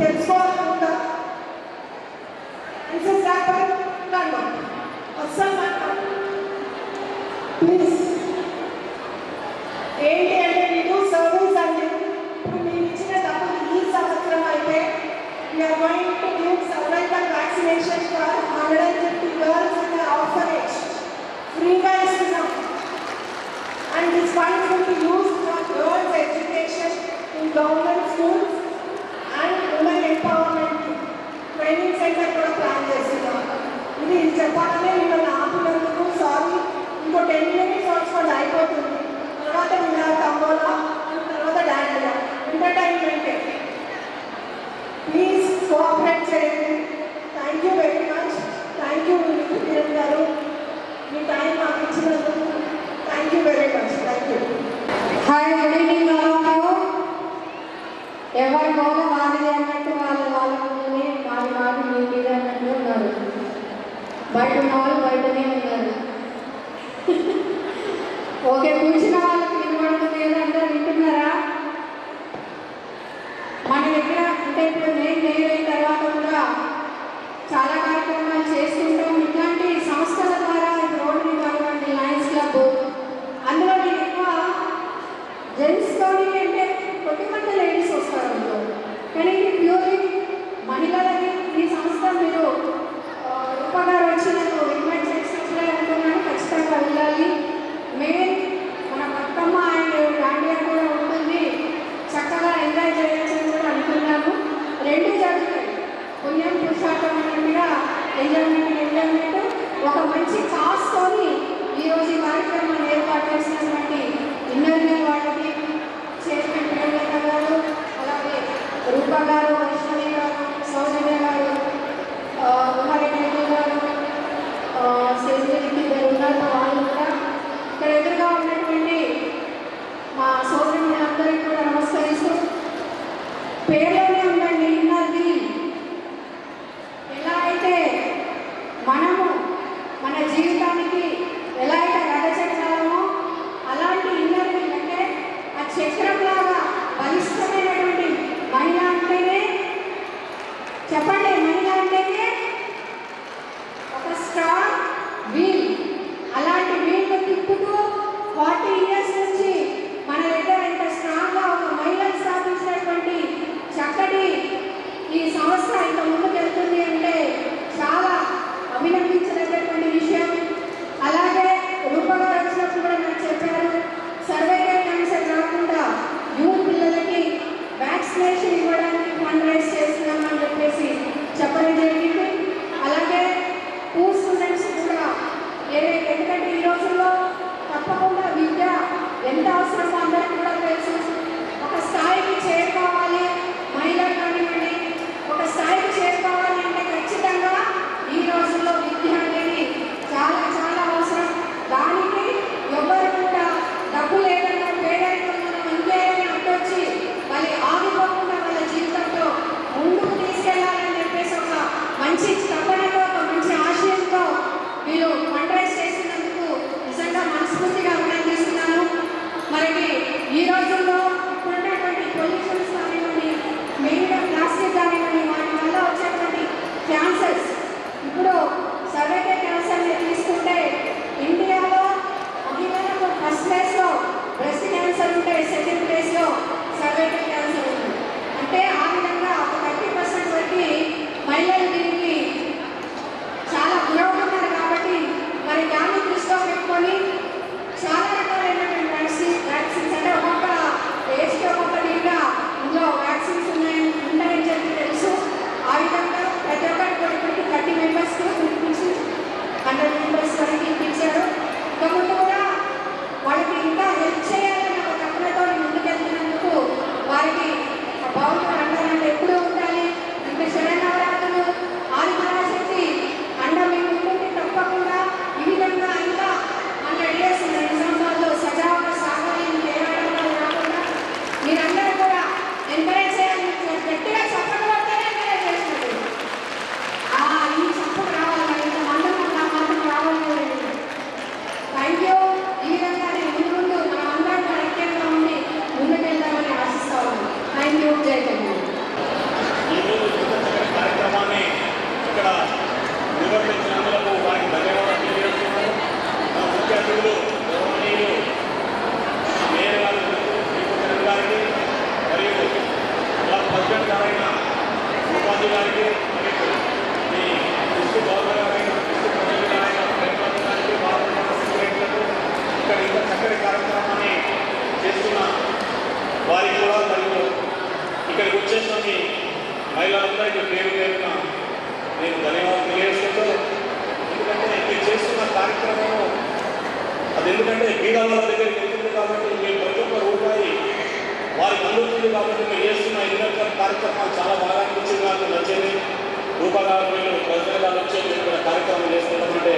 persona. porque El వారికి కూడా మరియు ఇక్కడికి వచ్చేసిన మీ మహిళలందరికీ పేరు పేరున నేను ధన్యవాదాలు తెలియజేసుకుంటూ ఎందుకంటే మీరు చేస్తున్న కార్యక్రమం అది ఎందుకంటే బీద దగ్గరికి వారికి అందుతుంది కాబట్టి మీరు చేస్తున్న ఎన్నో కార్యక్రమాలు చాలా బాగా అనిపించింది నాకు నచ్చింది రూపగారు మీరు ప్రజల గారు వచ్చి మీరు ఇక్కడ కార్యక్రమం చేస్తున్నామంటే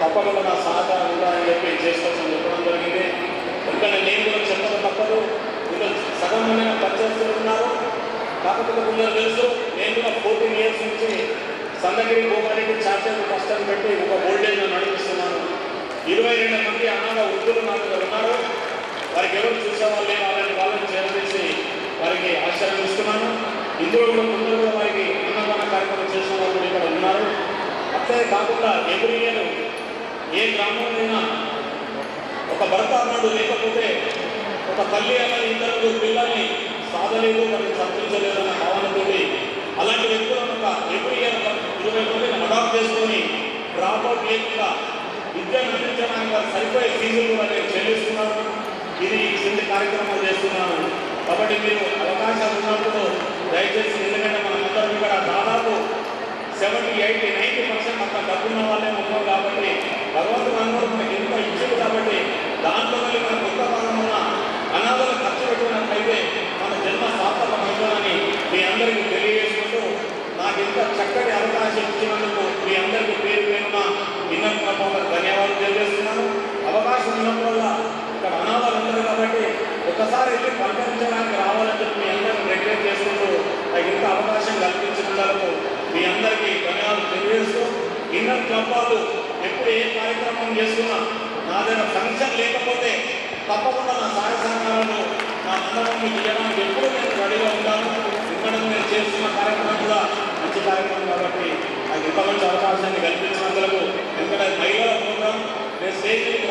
తప్పకుండా నా సహకారం ఉండాలని చెప్పి చేసుకోవచ్చని చెప్పడం జరిగింది. ఎందుకంటే నేను కూడా చెప్పడం తప్పదు. ఇంకా సగం మంది నాకు ఉన్నారు. కాకపోతే కొందరు తెలుసు నేను కూడా ఫోర్టీన్ ఇయర్స్ నుంచి సందగిరి గోపాలకి చార్జర్ కష్టం పెట్టి ఒక ఓల్డేజ్ నడిపిస్తున్నాను. ఇరవై రెండు మంది అనాథ వృద్ధులు నాకు ఉన్నారు. వారికి ఎవరు చూసేవాళ్ళు లేరు అలాంటి వాళ్ళని చేరవేసి వారికి ఆశ్చర్యం ఇందులో కూడా ముందుగా వారికి అన్నదాన కార్యక్రమం చేసిన వాళ్ళు ఇక్కడ ఉన్నారు. అంతే కాకుండా ఎవ్రీ ఇయర్ ఏ గ్రామంలోనైనా ఒక భర్త అన్నాడు లేకపోతే ఒక తల్లి అన్నది ఇద్దరు పిల్లల్ని సాధలేదు మరి చర్చించలేదు అన్న భావనతోటి అలాంటి వ్యక్తులను ఒక ఎవ్రీ ఇయర్ ఇరవై మందిని అడాప్ట్ చేసుకొని డ్రాప్అవుట్ లేకుండా విద్యను అందించడానికి సరిపోయే ఫీజులు కూడా చెల్లిస్తున్నారు ఇది చిన్న కార్యక్రమాలు చేస్తున్నాను కాబట్టి మీరు అవకాశాలు ఉన్నప్పుడు దయచేసి ఎందుకంటే మనమందరం ఇక్కడ దాదాపు సెవెంటీ ఎయిటీ నైంటీ పర్సెంట్ అంత డబ్బున్న వాళ్ళే ఉన్నాం కాబట్టి భగవంతుడు అన్నోడు మనకి ఎంతో ఇచ్చింది కాబట్టి దాంట్లో మళ్ళీ మన కొత్త కాలంలో ఉన్న అనాథలు ఖర్చు పెట్టినట్లయితే మన జన్మ సార్థకమవుతుందని మీ అందరికీ తెలియజేసుకుంటూ నాకు ఇంత చక్కటి అవకాశం ఇచ్చినందుకు మీ అందరికీ పేరు పేరున విన్నపంగా ధన్యవాదాలు తెలియజేస్తున్నాను అవకాశం ఉన్నప్పుడల్లా ఇక్కడ అనాథాలు ఉన్నారు కాబట్టి ఒక్కసారి వెళ్ళి పలకరించడానికి రావాలని చెప్పి మీ అందరిని రెగ్యులేట్ చేసుకుంటూ ఇంత అవకాశం కల్పించినందుకు మీ అందరికీ ధన్యవాదాలు తెలియజేస్తూ ఇన్నర్ క్లబ్ వాళ్ళు ఎప్పుడు ఏ కార్యక్రమం చేసుకున్నా నా దగ్గర ఫంక్షన్ లేకపోతే తప్పకుండా నా సహాయ సహకారాలు నా అందరం మీకు ఇవ్వడానికి ఎప్పుడు నేను రెడీగా ఉంటాను. ఇక్కడ నేను చేస్తున్న కార్యక్రమం కూడా మంచి కార్యక్రమం కాబట్టి నాకు ఇంత మంచి అవకాశాన్ని కల్పించినందుకు ఎందుకంటే మహిళల ప్రోగ్రాం నేను స్టేజ్ మీదకి